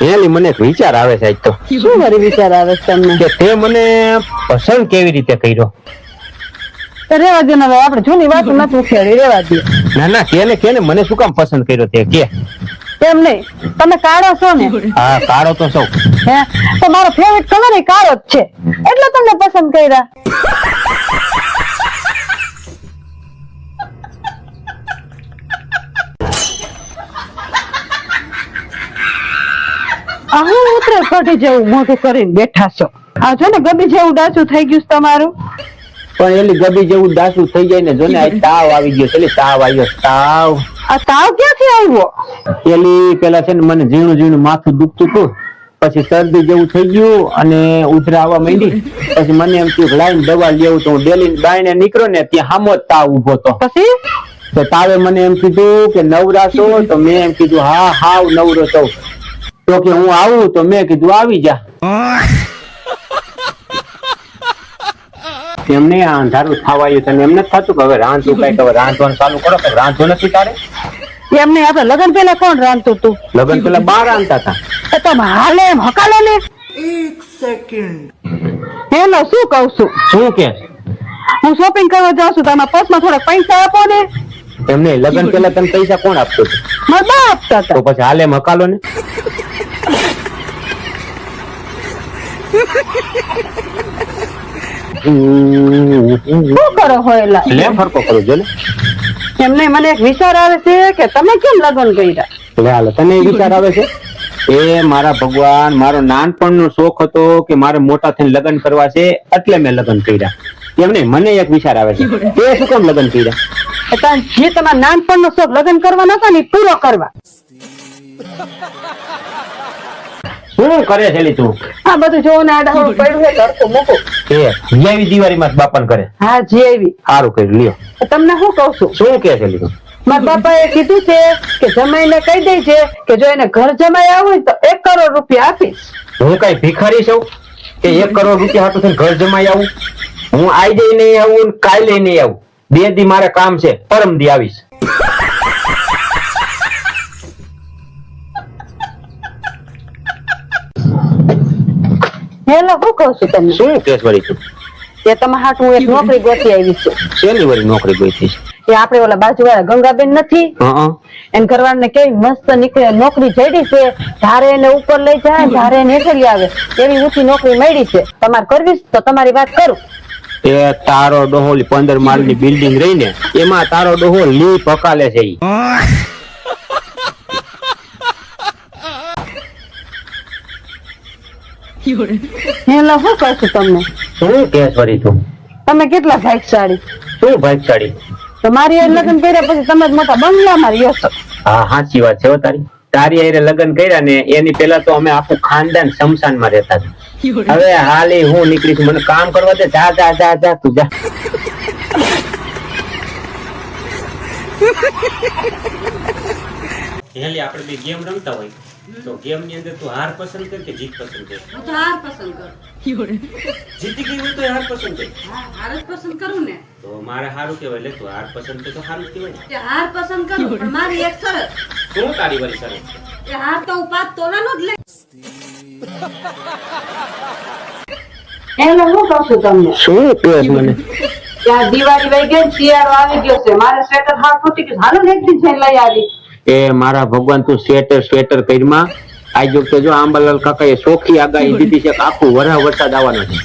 એલી મને વિચાર આવે છે આજ તો. શું મારી વિચાર આવે છે તમને? કે તે મને પસંદ કેવી રીતે કર્યો? રેવા દે ને હવે આપણે જૂની વાતો નથી ઉખેડી રેવા દે ના ના કેને કેને મને શું કામ પસંદ કર્યો તે? કે? એમ નહીં. તમે કાળો છો ને? હા કાળો તો છો. હે? તો મારો ફેવરેટ કલર એ કાળો જ છે. એટલે તમને પસંદ કર્યા. હું ઉતરે કઢી જેવું મોટું કરીને બેઠા છો. આ જો ને ગબી જેવું ડાચું થઈ ગયું તમારું? પણ એલી ગબી જેવું દાસુ થઈ જાય ને જો ને તાવ આવી ગયો એલી તાવ આવ્યો તાવ. આ તાવ ક્યાંથી આવ્યો? એલી પેલા છે ને મને ઝીણું ઝીણું માથું દુખતું હતું. પછી શરદી જેવું થઈ ગયું અને ઉધરા આવવા માંડી. પછી મને એમ થયું લાઈન દવા લેવું તો હું ડેલી બાયણે નીકળ્યો ને ત્યાં હામો તાવ ઊભો તો પછી? તો તાવે મને એમ કીધું કે નવરા છો તો મેં એમ કીધું હા હાવ નવરો છો. તો કે હું આવું તો મેં કીધું આવી જા. તેમને આ અંધારું થવાયું તને એમ નથી થતું કે હવે રાંધવું કંઈક હવે રાંધવાનું ચાલુ કરો કે રાંધવું નથી તારે? એમને આપણે લગન પેલા કોણ રાંધતું તું? લગન પેલા બાર રાંધતા હતા. તો હાલે એમ હકાલે ને. હેલો શું કહું છું? શું કે? હું શોપિંગ કરવા જાઉં છું તમે પર્સમાં થોડા પૈસા આપો ને. એમને લગન પેલા તને પૈસા કોણ આપતું હતું? મારા બા આપતા હતા. તો પછી હાલે મકાલો ને? શું કરો હોયલા લે ફરકો કરું જો એમને મને એક વિચાર આવે છે કે તમે કેમ લગ્ન કર્યા? લે હાલો તને વિચાર આવે છે? એ મારા ભગવાન મારો નાનપણનો શોખ હતો કે મારે મોટા થઈને લગ્ન કરવા છે એટલે મેં લગ્ન કર્યા. એમ નહીં મને એક વિચાર આવે છે. તે શું કેમ લગ્ન કર્યા? જે તમારા નાનપણનો શોખ લગ્ન કરવાના હતા ને પૂરો કરવા. શું કરે છે લી તું? આ બધું જો ને આડા પડ્યું છે તડકો મૂકો. એ જીયાવી દિવાળી માં બાપન કરે હા જી સારું કર્યું લ્યો. તમને શું કહું છું? શું કે છે લી મારા બાપાએ કીધું છે કે જમાઈને કહી દે છે કે જો એને ઘર જમાઈ આવું તો એક કરોડ રૂપિયા આપીશ. હું કઈ ભિખારી છું કે એક કરોડ રૂપિયા હાટું થઈને ઘર જમાઈ આવું? હું આઈ જઈ નહીં આવું કાલે નહીં આવું. બે દી મારે કામ છે પરમ દી આવીશ. હેલો હું કહું છું તમને? શું કેસ વળી છું કે તમારા હાટ હું એક નોકરી ગોતી આવી છું. શેની વળી નોકરી ગોતી છે. એ આપણે ઓલા બાજુવાળા ગંગાબેન નથી? હા એન ઘરવાળાને કેવી મસ્ત નીકળે નોકરી જડી છે. ધારે એને ઉપર લઈ જાય ધારે એને હેઠળ આવે. એવી ઊંચી નોકરી મળી છે. તમારે કરવી તો તમારી વાત કરું. એ તારો ડોહોલ પંદર માળની બિલ્ડિંગ રહી ને એમાં તારો ડોહો લી પકાલે છે હેલો શું કરશું તમને? શું કેસ વળી તું? તમે કેટલા ભાગશાળી? શું ભાગશાળી? તો મારી હારે લગ્ન કર્યા પછી તમે મોટા બંગલામાં રહ્યો છો. હા સાચી વાત છે તારી. તારી એ લગ્ન કર્યા ને એની પેલા તો અમે આખું ખાનદાન શમશાનમાં રહેતા હતા. હવે હાલે હું નીકળી છું. મને કામ કરવા દે. જા જા જા જા તું જા. હેલી આપણે બે ગેમ રમતા હોય. તો ગેમની અંદર તું હાર પસંદ કર કે જીત પસંદ કર? હું તો હાર પસંદ કરું. જીતી ગઈ હોય તો હાર પસંદ કર. હાર જ પસંદ કરું ને. તો મારે હારું કહેવાય. લે તું હાર પસંદ કર તો હારું કહેવાય કે હાર પસંદ કરું પણ મારી એક શરત. શું તારી વાળી શરત? કે હાર તો ઉપાત તોલાનો જ લે એનો હું કહું છું તમને? શું પેસ મને? ત્યાં દિવાળી વહી ગઈ શિયાળો આવી ગયો છે. મારે સ્વેટર હાર ફૂટી ગયું હાલો ને એક દી લઈ આવી. એ મારા ભગવાન તું સ્વેટર સ્વેટર કરીમાં આજ વખતે જો આંબાલાલ કાકાએ સોખી આગાહી દીધી છે આખું વરા વરસાદ આવવાનો છે.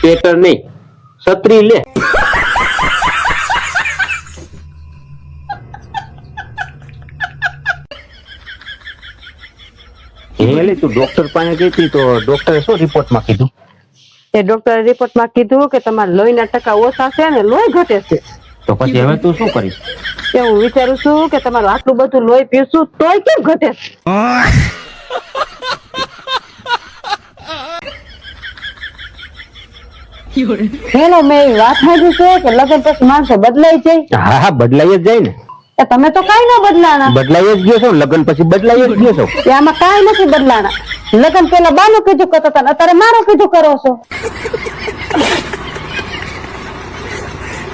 સ્વેટર નહીં છત્રી લે. હેલી તું ડોક્ટર પાસે ગઈ તો ડોક્ટરે શું રિપોર્ટમાં કીધું? એ ડોક્ટરે રિપોર્ટમાં કીધું કે તમારા લોહીના ટકા ઓછા છે ને લોહી ઘટે છે. તો પછી હવે તું શું કરીશ? કે હું વિચારું છું કે તમારું આટલું બધું લોહી પીશું તોય કેમ ઘટે? હેલો મેં વાત સાંભળી છે કે લગ્ન પછી માણસો બદલાઈ જાય. હા હા બદલાઈ જ જાય ને. તમે તો કઈ ના બદલાના બદલાઈ જ ગયો છો લગ્ન પછી બદલાઈ જ ગયો છો. આમાં કાંઈ નથી બદલાના લગ્ન પેલા બાનું કીધું કરતા હતા અત્યારે મારું કીધું કરો છો.